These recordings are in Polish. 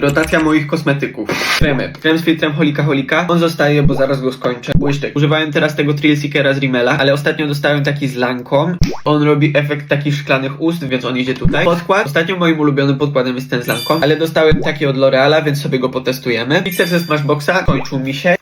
Rotacja moich kosmetyków. Kremy. Krem z filtrem Holika Holika. On zostaje, bo zaraz go skończę. Błyszczyk. Używałem teraz tego Thrill Seekera z Rimmela, ale ostatnio dostałem taki z Lancome. On robi efekt takich szklanych ust, więc on idzie tutaj. Podkład. Ostatnio moim ulubionym podkładem jest ten z Lancome, ale dostałem taki od L'Oreala, więc sobie go potestujemy. Mixer ze Smashboxa kończył mi się.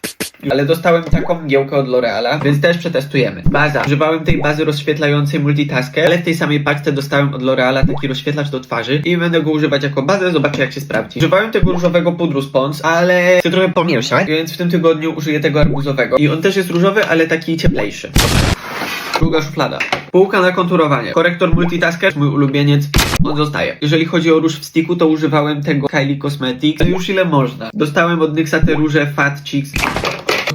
Ale dostałem taką mgiełkę od L'Oreala, więc też przetestujemy. Baza. Używałem tej bazy rozświetlającej multitasker, ale w tej samej paczce dostałem od L'Oreala taki rozświetlacz do twarzy i będę go używać jako bazę, zobaczę jak się sprawdzi. Używałem tego różowego pudru z Pons, ale chcę trochę pomieszać, więc w tym tygodniu użyję tego arbuzowego. I on też jest różowy, ale taki cieplejszy. Druga szuflada. Półka na konturowanie. Korektor multitasker, mój ulubieniec, on zostaje. Jeżeli chodzi o róż w sticku, to używałem tego Kylie Cosmetics. Już ile można. Dostałem od NYXa te róże Fat Chicks.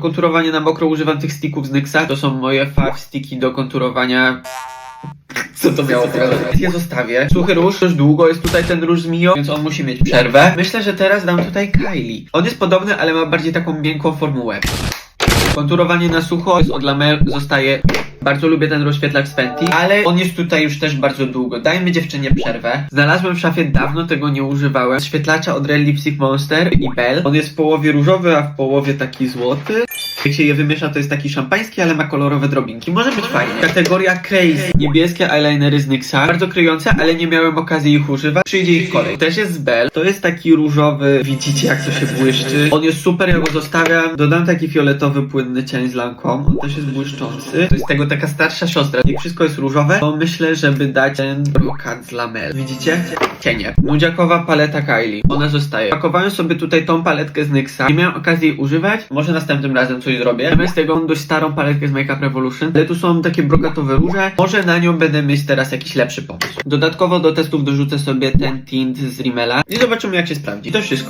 Do konturowania na mokro używam tych sticków z NYXa. To są moje fave sticki do konturowania. Co to miało teraz? Ja zostawię. Suchy róż, już długo jest tutaj ten róż z Mio, więc on musi mieć przerwę. Myślę, że teraz dam tutaj Kylie. On jest podobny, ale ma bardziej taką miękką formułę. Konturowanie na sucho jest od La Mer zostaje. Bardzo lubię ten rozświetlacz z Fenty, ale on jest tutaj już też bardzo długo. Dajmy dziewczynie przerwę. Znalazłem w szafie, dawno tego nie używałem. Świetlacza od Real Lipstick Monster i Bell. On jest w połowie różowy, a w połowie taki złoty. Jak się je wymiesza, to jest taki szampański, ale ma kolorowe drobinki. Może być fajnie. Kategoria Crazy. Niebieskie eyelinery z NYXa. Bardzo kryjące, ale nie miałem okazji ich używać. Przyjdzie ich kolej. Też jest z Bell. To jest taki różowy. Widzicie, jak to się błyszczy. On jest super, ja go zostawiam. Dodam taki fioletowy, płynny cień z Lancome. On też jest błyszczący. To jest tego taka starsza siostra. Jak wszystko jest różowe, to myślę, żeby dać ten brokat z lamel. Widzicie? Cienie. Nudziakowa paleta Kylie. Ona zostaje. Pakowałem sobie tutaj tą paletkę z NYXa. Nie miałem okazji jej używać. Może następnym razem coś zrobię. Zamiast tego mam dość starą paletkę z Makeup Revolution. Ale tu są takie brokatowe róże. Może na nią będę mieć teraz jakiś lepszy pomysł. Dodatkowo do testów dorzucę sobie ten tint z Rimmela. I zobaczymy jak się sprawdzi. To wszystko.